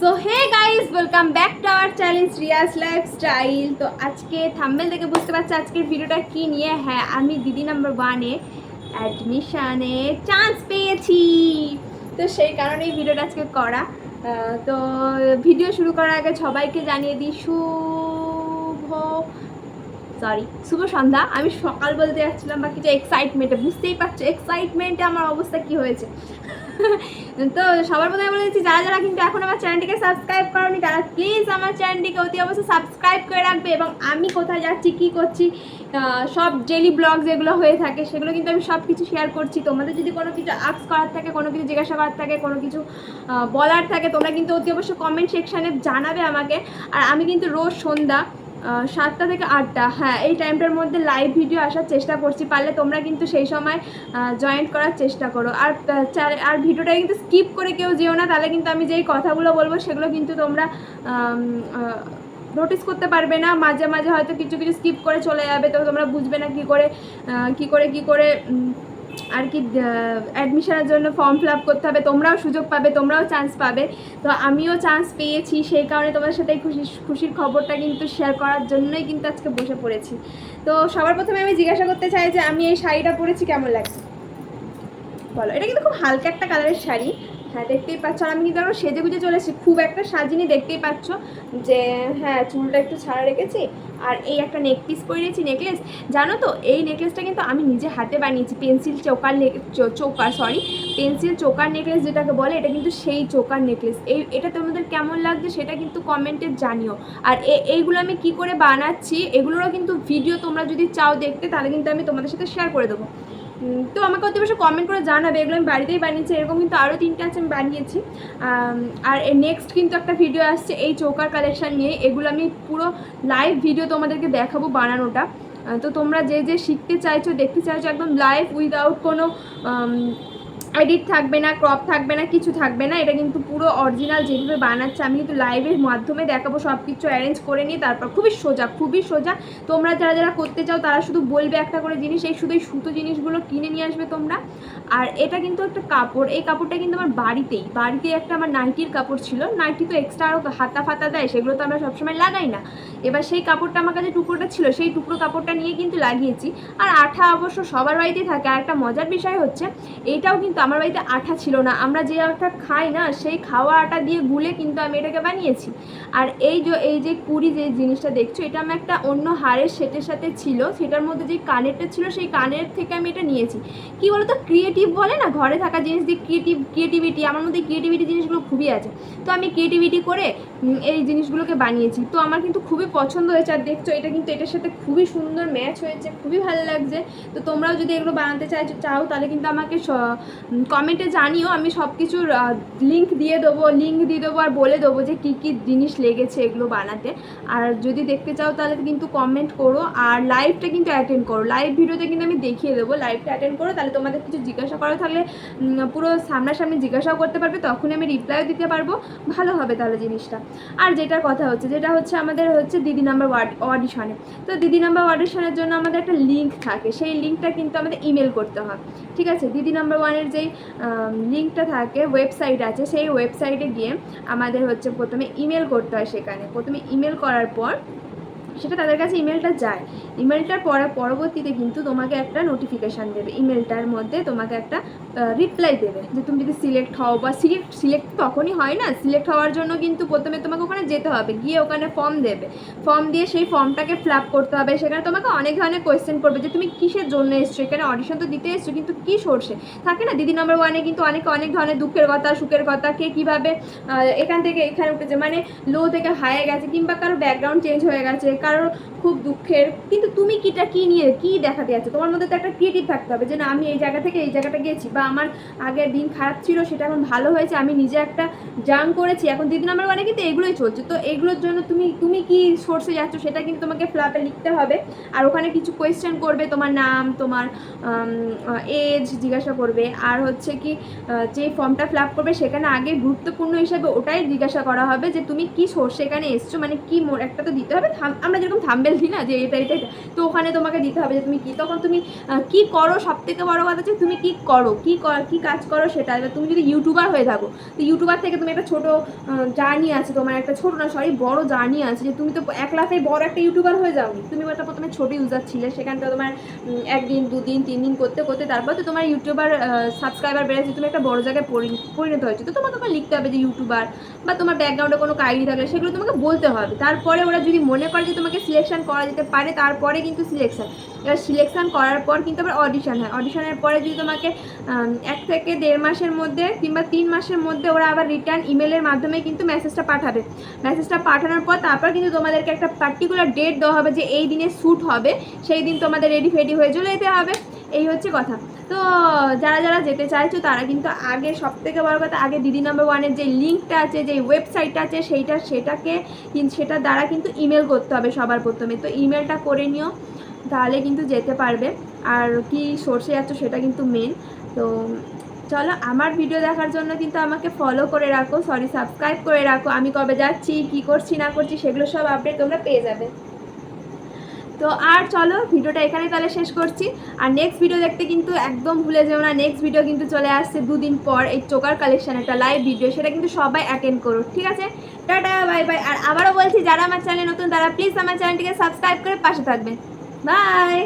So hey guys welcome back to our challenge Riya's lifestyle তো আজকে thumbnail থেকে বুঝতে পারছি আজকের ভিডিওটা কী নিয়ে? হ্যাঁ আমি দিদি নাম্বার ওয়ানে অ্যাডমিশানে চান্স পেয়েছি। তো সেই কারণেই ভিডিওটা আজকে করা। তো ভিডিও শুরু করার আগে সবাইকে জানিয়ে দিই, শুভ সরি শুভ সন্ধ্যা। আমি সকাল বলতে যাচ্ছিলাম বা কিছু এক্সাইটমেন্টে বুঝতেই পারছ এক্সাইটমেন্টে আমার অবস্থা কি হয়েছে? তো সবার প্রথমে বলে দিচ্ছি, যারা যারা কিন্তু এখন আমার চ্যানেলটিকে সাবস্ক্রাইব করনি, তারা প্লিজ আমার চ্যানেলটিকে অতি অবশ্যই সাবস্ক্রাইব করে রাখবে এবং আমি কোথায় যাচ্ছি, কী করছি সব ডেলি ব্লগ যেগুলো হয়ে থাকে, সেগুলো কিন্তু আমি সব কিছু শেয়ার করছি। তোমাদের যদি কোনো কিছু আক্স করার থাকে, কোনো কিছু জিজ্ঞাসা করার থাকে, কোনো কিছু বলার থাকে, তোমরা কিন্তু অতি অবশ্যই কমেন্ট সেকশানে জানাবে আমাকে। আর আমি কিন্তু রোজ সন্ধ্যা সাতটা থেকে আটটা। হ্যাঁ এই টাইমটার মধ্যে লাইভ ভিডিও আসার চেষ্টা করছি, পারলে তোমরা কিন্তু সেই সময় জয়েন্ট করার চেষ্টা করো। আর আর ভিডিওটা কিন্তু স্কিপ করে কেউ যেও না, তাহলে কিন্তু আমি যেই কথাগুলো বলব, সেগুলো কিন্তু তোমরা নোটিস করতে পারবে না। মাঝে মাঝে হয়তো কিছু কিছু স্কিপ করে চলে যাবে, তো তোমরা বুঝবে না কী করে কী করে কী করে আর কি অ্যাডমিশনের জন্য ফর্ম ফিল আপ করতে হবে, তোমরাও সুযোগ পাবে, তোমরাও চান্স পাবে। তো আমিও চান্স পেয়েছি, সেই কারণে তোমাদের সাথে এই খুশি খুশির খবরটা কিন্তু শেয়ার করার জন্যই কিন্তু আজকে বসে পড়েছি। তো সবার প্রথমে আমি জিজ্ঞাসা করতে চাই যে আমি এই শাড়িটা পরেছি কেমন লাগছে? বলো, এটা কিন্তু খুব হালকা একটা কালারের শাড়ি। হ্যাঁ দেখতেই পাচ্ছ। আর আমি কিন্তু এখন সেজে গুজে চলেছি খুব একটা সাজিনি, দেখতেই পাচ্ছ যে হ্যাঁ চুলটা একটু ছাড়া রেখেছি। আর এই একটা নেক পিস পরিয়েছি নেকলেস জানো তো, এই নেকলেসটা কিন্তু আমি নিজে হাতে বানিয়েছি। Pencil choker choker sorry pencil choker necklace যেটাকে বলে, এটা কিন্তু সেই চোকার নেকলেস এই, এটা তোমাদের কেমন লাগছে সেটা কিন্তু কমেন্টে জানিও। আর এইগুলো আমি কি করে বানাচ্ছি, এগুলোরও কিন্তু ভিডিও তোমরা যদি চাও দেখতে, তাহলে কিন্তু আমি তোমাদের সাথে শেয়ার করে দেবো। তো আমাকে অতি বেশি কমেন্ট করে জানাবে এগুলো আমি বাড়িতেই বানিয়েছি, এরকম কিন্তু আরও তিনটে আছে আমি বানিয়েছি। আর নেক্সট কিন্তু একটা ভিডিও আসছে, এই চৌকার কালেকশান নিয়ে, এগুলো আমি পুরো লাইভ ভিডিও তোমাদেরকে দেখাবো বানানোটা। তো তোমরা যে যে শিখতে চাইছো, দেখতে চাইছো একদম লাইভ উইদাউট কোনো এডিট থাকবে না ক্রপ থাকবে না, কিছু থাকবে না। এটা কিন্তু পুরো অরিজিনাল যেভাবে বানাচ্ছে, আমি কিন্তু লাইভের মাধ্যমে দেখাবো সব কিছু অ্যারেঞ্জ করে নিয়ে তারপর খুবই সোজা খুবই সোজা। তোমরা যারা যারা করতে চাও, তারা শুধু বলবে একটা করে জিনিস, এই শুধু এই সুতো জিনিসগুলো কিনে নিয়ে আসবে তোমরা। আর এটা কিন্তু একটা কাপড়, এই কাপড়টা কিন্তু আমার বাড়িতেই, বাড়িতে একটা আমার নাইটির কাপড় ছিল। নাইটি তো এক্সট্রা আরও হাতা ফাতা দেয়, সেগুলো তো আমরা সবসময় লাগাই না। এবার সেই কাপড়টা আমার কাছে টুকরোটা ছিল, সেই টুকরো কাপড়টা নিয়ে কিন্তু লাগিয়েছি। আর আঠা অবশ্য সবার বাড়িতেই থাকে। আর একটা মজার বিষয় হচ্ছে এইটাও কিন্তু আমার বাড়িতে আঠা ছিল না। আমরা যে আটা খাই না, সেই খাওয়া আটা দিয়ে গুলে কিন্তু আমি এটাকে বানিয়েছি। আর এই যে এই যে কুড়ি যে জিনিসটা দেখছ, এটা আমার একটা অন্য হাড়ের সেটের সাথে ছিল। সেটার মধ্যে যে কানেরটা ছিল, সেই কানের থেকে আমি এটা নিয়েছি। কি বলতো ক্রিয়েটিভ বলে না, ঘরে থাকা জিনিস দিয়ে ক্রিয়েটিভ ক্রিয়েটিভিটি আমার মধ্যে ক্রিয়েটিভিটি জিনিসগুলো খুবই আছে। তো আমি ক্রিয়েটিভিটি করে এই জিনিসগুলোকে বানিয়েছি। তো আমার কিন্তু খুবই পছন্দ হয়েছে। আর দেখছ, এটা কিন্তু এটার সাথে খুবই সুন্দর ম্যাচ হয়েছে, খুবই ভালো লাগছে। তো তোমরাও যদি এগুলো বানাতে চাইছো চাও, তাহলে কিন্তু আমাকে কমেন্টে জানিও, আমি সব কিছুর লিঙ্ক দিয়ে দেবো লিঙ্ক দিয়ে দেবো আর বলে দেবো যে কী কী জিনিস লেগেছে এগুলো বানাতে। আর যদি দেখতে চাও তাহলে কিন্তু কমেন্ট করো, আর লাইভটা কিন্তু অ্যাটেন্ড করো। লাইভ ভিডিওতে কিন্তু আমি দেখিয়ে দেবো লাইভটা অ্যাটেন্ড করো, তাহলে তোমাদের কিছু জিজ্ঞাসা করা থাকলে পুরো সামনাসামনি জিজ্ঞাসাও করতে পারবে, তখনই আমি রিপ্লাইও দিতে পারব। ভালো হবে তাহলে জিনিসটা। আর যেটার কথা হচ্ছে, যেটা হচ্ছে আমাদের হচ্ছে দিদি নাম্বার ওয়ার্ড অডিশনে তো দিদি নাম্বার অডিশনের জন্য আমাদের একটা লিঙ্ক থাকে, সেই লিঙ্কটা কিন্তু আমাদের ইমেল করতে হয়। ঠিক আছে? দিদি নাম্বার ওয়ানের যেই লিঙ্কটা থাকে, ওয়েবসাইট আছে, সেই ওয়েবসাইটে গিয়ে আমাদের হচ্ছে প্রথমে ইমেল করতে হয় সেখানে। প্রথমে ইমেল করার পর সেটা তাদের কাছে ইমেলটা যায়। ইমেলটার পরে পরবর্তীতে কিন্তু তোমাকে একটা নোটিফিকেশান দেবে। ইমেলটার মধ্যে তোমাকে একটা রিপ্লাই দেবে যে তুমি যদি সিলেক্ট হও বা সিলেক্ট সিলেক্ট তখনই হয় না। সিলেক্ট হওয়ার জন্য কিন্তু প্রথমে তোমাকে ওখানে যেতে হবে। গিয়ে ওখানে ফর্ম দেবে। ফর্ম দিয়ে সেই ফর্মটাকে ফিল আপ করতে হবে। সেখানে তোমাকে অনেক ধরনের কোয়েশ্চেন করবে যে তুমি কিসের জন্য এসছো? এখানে অডিশন তো দিতে এসছো, কিন্তু কী সোর্সে থাকে না? দিদি নাম্বার ওয়ানে কিন্তু অনেকে, অনেক ধরনের দুঃখের কথা, সুখের কথা। কে কীভাবে এখান থেকে এখানে উঠেছে? মানে লো থেকে হায়ে গেছে কিংবা কারও ব্যাকগ্রাউন্ড চেঞ্জ হয়ে গেছে কারোর খুব দুঃখের, কিন্তু তুমি কিটা কী নিয়ে, কী দেখাতে যাচ্ছ? তোমার মধ্যে তো একটা ক্রিয়েটিভ থাকতে হবে যে, না, আমি এই জায়গা থেকে এই জায়গাটা গেছি। বা, আমার আগের দিন খারাপ ছিল, সেটা এখন ভালো হয়েছে, আমি নিজে একটা জাং করেছি, এখন দিদি নাম্বার ওয়ানে কিন্তু এগুলোই চলছে। তো এগুলোর জন্য তুমি তুমি কি সোর্সে যাচ্ছ সেটা কিন্তু তোমাকে ফ্ল্যাপে লিখতে হবে। আর ওখানে কিছু কোয়েশ্চেন করবে, তোমার নাম, তোমার এজ জিজ্ঞাসা করবে। আর হচ্ছে কি যে ফর্মটা ফিল আপ করবে, সেখানে আগে গুরুত্বপূর্ণ হিসাবে ওটাই জিজ্ঞাসা করা হবে যে, তুমি কি সোর্স সেখানে এসছো? মানে কি একটা তো দিতে হবে আমরা যেরকম থাম্বেল থাম্বেল দিই না যে এটা এটা এটা। তো ওখানে তোমাকে দিতে হবে যে তুমি কি তখন তুমি কি করো সব থেকে বড়ো কথা হচ্ছে তুমি কি করো, কী কি কাজ করো সেটা। এবার তুমি যদি ইউটিউবার হয়ে থাকো, তো ইউটিউবার থেকে তুমি একটা ছোটো জার্নি আছে তোমার, একটা ছোট না সরি বড় জার্নি আছে যে তুমি তো এক লাফে বড় একটা ইউটিউবার হয়ে যাওনি তুমি একটা প্রথমে ছোটো ইউজার ছিলে, সেখানটা তোমার একদিন, দুদিন তিন দিন করতে করতে তারপর তো তোমার ইউটিউবার সাবস্ক্রাইবার বেড়েছে, তুমি একটা বড় জায়গায় পরি- পরিণত হয়েছে। তো তোমাকে তখন লিখতে হবে যে ইউটিউবার বা তোমার ব্যাকগ্রাউন্ডে কোনো আইডি থাকলে সেগুলো তোমাকে বলতে হবে। তারপরে ওরা যদি মনে করে যে তোমাকে সিলেকশন করা যেতে পারে, তারপরে কিন্তু সিলেকশান এবার সিলেকশান করার পর কিন্তু আবার অডিশন হয়। অডিশনের পরে যদি তোমাকে এক থেকে দেড় মাসের মধ্যে কিংবা তিন মাসের মধ্যে ওরা আবার রিটার্ন ইমেলের মাধ্যমে কিন্তু মেসেজটা পাঠাবে। মেসেজটা পাঠানোর পর তারপর কিন্তু তোমাদেরকে একটা পার্টিকুলার ডেট দেওয়া হবে যে এই দিনে শ্যুট হবে। সেই দিন তোমাদের রেডি ফেডি হয়ে চলে যেতে হবে। এই হচ্ছে কথা। তো যারা যারা যেতে চাইছো, তারা কিন্তু আগে সব থেকে বড় কথা, আগে দিদি নাম্বার ওয়ানের যে লিঙ্কটা আছে, যে ওয়েবসাইটটা আছে, সেইটা, সেটাকে সেটার দ্বারা কিন্তু ইমেল করতে হবে সবার প্রথমে। তো ইমেলটা করে নিও, তাহলে কিন্তু যেতে পারবে। আর কি সোর্সে যাচ্ছ সেটা কিন্তু মেন তো চলো, আমার ভিডিও দেখার জন্য কিন্তু আমাকে ফলো করে রাখো সরি সাবস্ক্রাইব করে রাখো। আমি কবে যাচ্ছি, কি করছি, না করছি, সেগুলো সব আপডেট তোমরা পেয়ে যাবে। তো আর চলো, ভিডিওটা এখানে তাহলে শেষ করছি। আর নেক্সট ভিডিও দেখতে কিন্তু একদম ভুলে যেও না নেক্সট ভিডিও কিন্তু চলে আসছে দুদিন পর এই চোকার কালেকশান একটা লাইভ ভিডিও সেটা কিন্তু সবাই অ্যাটেন্ড করো ঠিক আছে? টাটা বাই বাই আর আবারও বলছি, যারা আমার চ্যানেলে নতুন, তারা প্লিজ আমার চ্যানেলটিকে সাবস্ক্রাইব করে পাশে থাকবেন। বাই